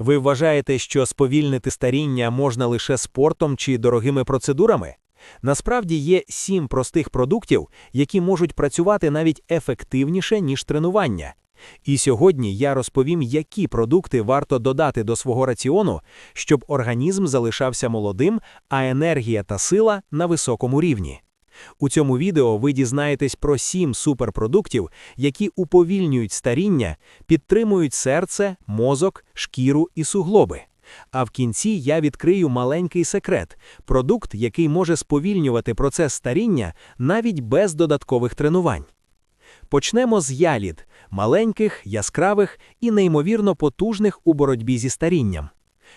Ви вважаєте, що сповільнити старіння можна лише спортом чи дорогими процедурами? Насправді є сім простих продуктів, які можуть працювати навіть ефективніше, ніж тренування. І сьогодні я розповім, які продукти варто додати до свого раціону, щоб організм залишався молодим, а енергія та сила на високому рівні. У цьому відео ви дізнаєтесь про сім суперпродуктів, які уповільнюють старіння, підтримують серце, мозок, шкіру і суглоби. А в кінці я відкрию маленький секрет продукт, який може сповільнювати процес старіння навіть без додаткових тренувань. Почнемо з ялід маленьких, яскравих і неймовірно потужних у боротьбі зі старінням.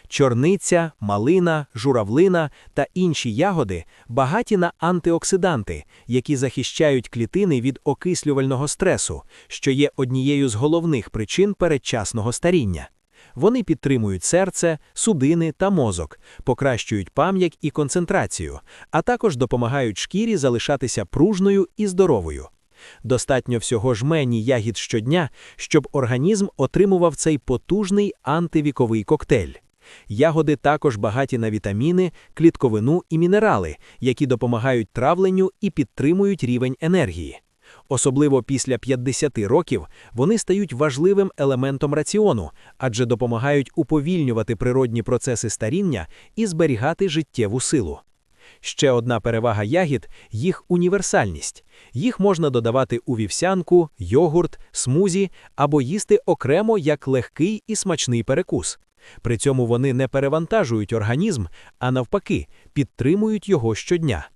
Чорниця, малина, журавлина та інші ягоди багаті на антиоксиданти, які захищають клітини від окислювального стресу, що є однією з головних причин передчасного старіння. Вони підтримують серце, судини та мозок, покращують пам'ять і концентрацію, а також допомагають шкірі залишатися пружною і здоровою. Достатньо всього жмені ягід щодня, щоб організм отримував цей потужний антивіковий коктейль. Ягоди також багаті на вітаміни, клітковину і мінерали, які допомагають травленню і підтримують рівень енергії. Особливо після 50 років вони стають важливим елементом раціону, адже допомагають уповільнювати природні процеси старіння і зберігати життєву силу. Ще одна перевага ягід їх універсальність. Їх можна додавати у вівсянку, йогурт, смузі або їсти окремо як легкий і смачний перекус. При цьому вони не перевантажують організм, а навпаки, підтримують його щодня.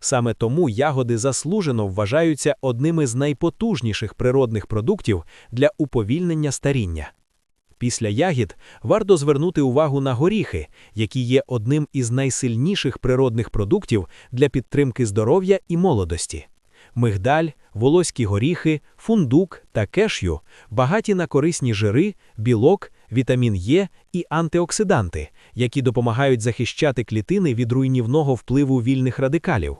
Саме тому ягоди заслужено вважаються одними з найпотужніших природних продуктів для уповільнення старіння. Після ягід варто звернути увагу на горіхи, які є одним із найсильніших природних продуктів для підтримки здоров'я і молодості. Мигдаль, волоські горіхи, фундук та кешю багаті на корисні жири, білок, вітамін Е і антиоксиданти, які допомагають захищати клітини від руйнівного впливу вільних радикалів.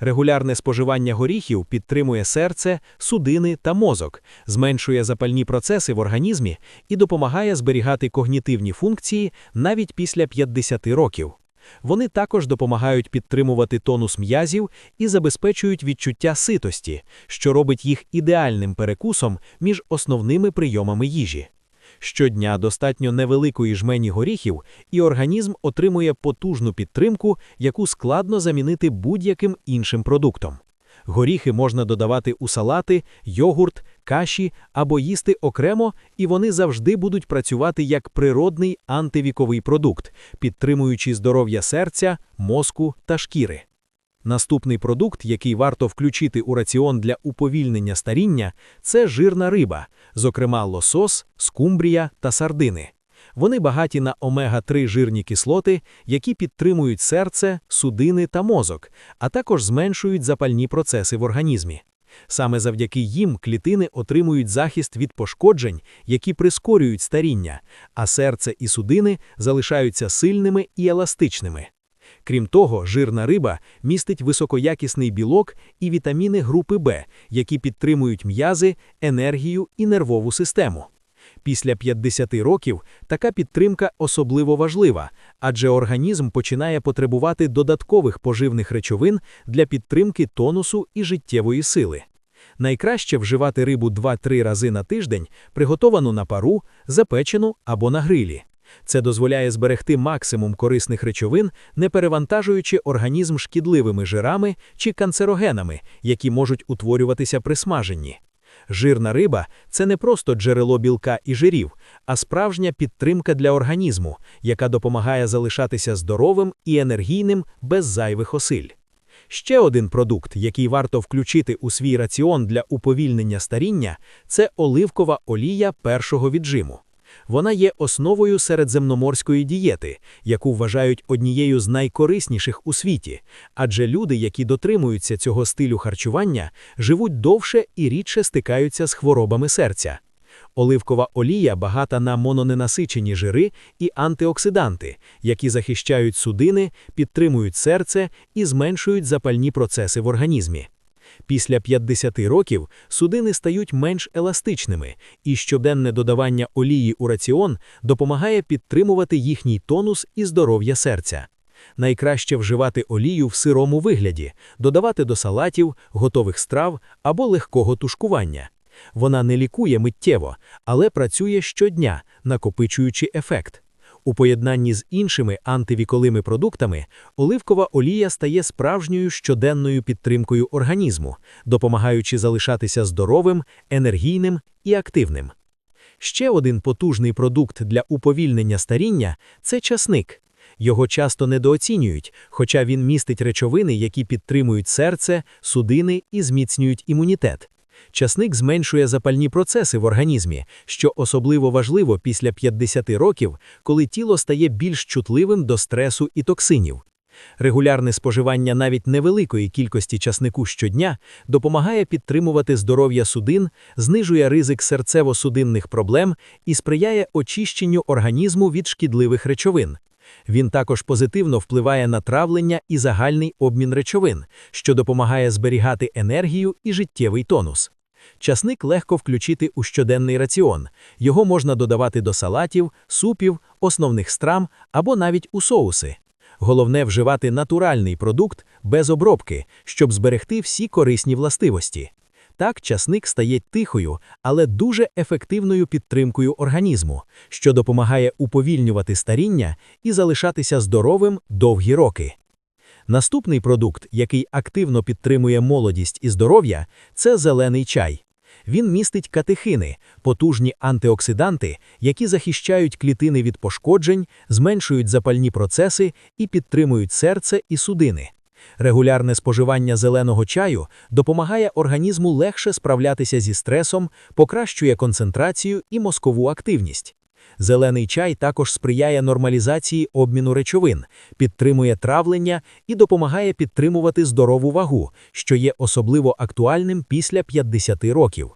Регулярне споживання горіхів підтримує серце, судини та мозок, зменшує запальні процеси в організмі і допомагає зберігати когнітивні функції навіть після 50 років. Вони також допомагають підтримувати тонус м'язів і забезпечують відчуття ситості, що робить їх ідеальним перекусом між основними прийомами їжі. Щодня достатньо невеликої жмені горіхів, і організм отримує потужну підтримку, яку складно замінити будь-яким іншим продуктом. Горіхи можна додавати у салати, йогурт, каші або їсти окремо, і вони завжди будуть працювати як природний антивіковий продукт, підтримуючи здоров'я серця, мозку та шкіри. Наступний продукт, який варто включити у раціон для уповільнення старіння, це жирна риба, зокрема лосос, скумбрія та сардини. Вони багаті на омега-3 жирні кислоти, які підтримують серце, судини та мозок, а також зменшують запальні процеси в організмі. Саме завдяки їм клітини отримують захист від пошкоджень, які прискорюють старіння, а серце і судини залишаються сильними і еластичними. Крім того, жирна риба містить високоякісний білок і вітаміни групи Б, які підтримують м'язи, енергію і нервову систему. Після 50 років така підтримка особливо важлива, адже організм починає потребувати додаткових поживних речовин для підтримки тонусу і життєвої сили. Найкраще вживати рибу 2-3 рази на тиждень, приготовану на пару, запечену або на грилі. Це дозволяє зберегти максимум корисних речовин, не перевантажуючи організм шкідливими жирами чи канцерогенами, які можуть утворюватися при смаженні. Жирна риба це не просто джерело білка і жирів, а справжня підтримка для організму, яка допомагає залишатися здоровим і енергійним без зайвих осиль. Ще один продукт, який варто включити у свій раціон для уповільнення старіння, це оливкова олія першого віджиму. Вона є основою середземноморської дієти, яку вважають однією з найкорисніших у світі, адже люди, які дотримуються цього стилю харчування, живуть довше і рідше стикаються з хворобами серця. Оливкова олія багата на мононенасичені жири і антиоксиданти, які захищають судини, підтримують серце і зменшують запальні процеси в організмі. Після 50 років судини стають менш еластичними, і щоденне додавання олії у раціон допомагає підтримувати їхній тонус і здоров'я серця. Найкраще вживати олію в сирому вигляді, додавати до салатів, готових страв або легкого тушкування. Вона не лікує миттєво, але працює щодня, накопичуючи ефект. У поєднанні з іншими антивіколими продуктами оливкова олія стає справжньою щоденною підтримкою організму, допомагаючи залишатися здоровим, енергійним і активним. Ще один потужний продукт для уповільнення старіння це часник. Його часто недооцінюють, хоча він містить речовини, які підтримують серце, судини і зміцнюють імунітет. Часник зменшує запальні процеси в організмі, що особливо важливо після 50 років, коли тіло стає більш чутливим до стресу і токсинів. Регулярне споживання навіть невеликої кількості часнику щодня допомагає підтримувати здоров'я судин, знижує ризик серцево-судинних проблем і сприяє очищенню організму від шкідливих речовин. Він також позитивно впливає на травлення і загальний обмін речовин, що допомагає зберігати енергію і життєвий тонус. Часник легко включити у щоденний раціон. Його можна додавати до салатів, супів, основних страм або навіть у соуси. Головне вживати натуральний продукт без обробки, щоб зберегти всі корисні властивості. Так часник стає тихою, але дуже ефективною підтримкою організму, що допомагає уповільнювати старіння і залишатися здоровим довгі роки. Наступний продукт, який активно підтримує молодість і здоров'я, це зелений чай. Він містить катехини, потужні антиоксиданти, які захищають клітини від пошкоджень, зменшують запальні процеси і підтримують серце і судини. Регулярне споживання зеленого чаю допомагає організму легше справлятися зі стресом, покращує концентрацію і мозкову активність. Зелений чай також сприяє нормалізації обміну речовин, підтримує травлення і допомагає підтримувати здорову вагу, що є особливо актуальним після 50 років.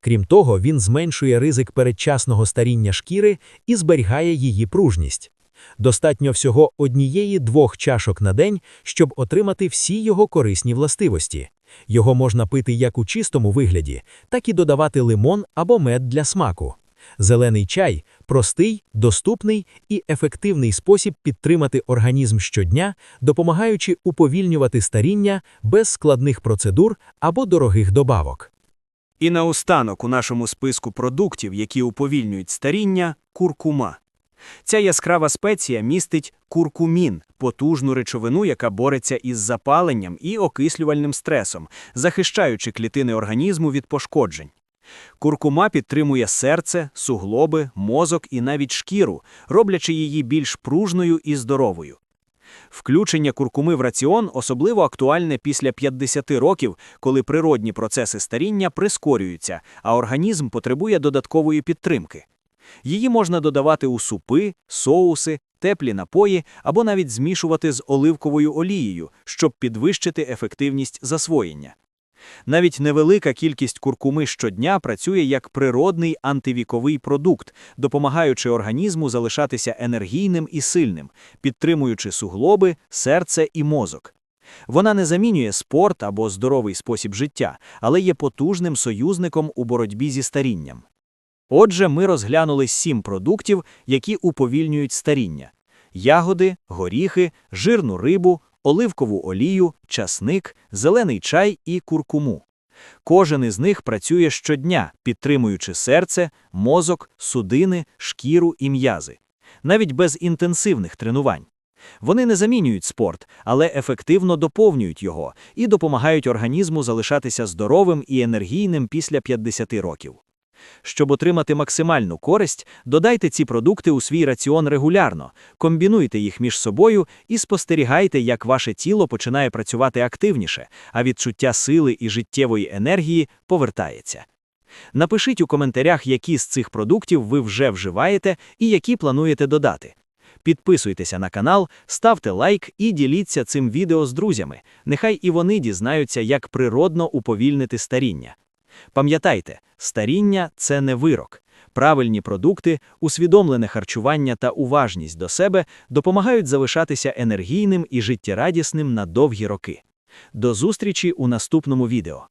Крім того, він зменшує ризик передчасного старіння шкіри і зберігає її пружність. Достатньо всього однієї-двох чашок на день, щоб отримати всі його корисні властивості. Його можна пити як у чистому вигляді, так і додавати лимон або мед для смаку. Зелений чай простий, доступний і ефективний спосіб підтримати організм щодня, допомагаючи уповільнювати старіння без складних процедур або дорогих добавок. І наостанок у нашому списку продуктів, які уповільнюють старіння, куркума. Ця яскрава спеція містить куркумін, потужну речовину, яка бореться із запаленням і окислювальним стресом, захищаючи клітини організму від пошкоджень. Куркума підтримує серце, суглоби, мозок і навіть шкіру, роблячи її більш пружною і здоровою. Включення куркуми в раціон особливо актуальне після 50 років, коли природні процеси старіння прискорюються, а організм потребує додаткової підтримки. Її можна додавати у супи, соуси, теплі напої або навіть змішувати з оливковою олією, щоб підвищити ефективність засвоєння. Навіть невелика кількість куркуми щодня працює як природний антивіковий продукт, допомагаючи організму залишатися енергійним і сильним, підтримуючи суглоби, серце і мозок. Вона не замінює спорт або здоровий спосіб життя, але є потужним союзником у боротьбі зі старінням. Отже, ми розглянули сім продуктів, які уповільнюють старіння: ягоди, горіхи, жирну рибу, оливкову олію, часник, зелений чай і куркуму. Кожен із них працює щодня, підтримуючи серце, мозок, судини, шкіру і м'язи, навіть без інтенсивних тренувань. Вони не замінюють спорт, але ефективно доповнюють його і допомагають організму залишатися здоровим і енергійним після 50 років. Щоб отримати максимальну користь, додайте ці продукти у свій раціон регулярно, комбінуйте їх між собою і спостерігайте, як ваше тіло починає працювати активніше, а відчуття сили і життєвої енергії повертається. Напишіть у коментарях, які з цих продуктів ви вже вживаєте і які плануєте додати. Підписуйтеся на канал, ставте лайк і діліться цим відео з друзями. Нехай і вони дізнаються, як природно уповільнити старіння. Пам'ятайте, старіння це не вирок. Правильні продукти, усвідомлене харчування та уважність до себе допомагають залишатися енергійним і життєрадісним на довгі роки. До зустрічі у наступному відео.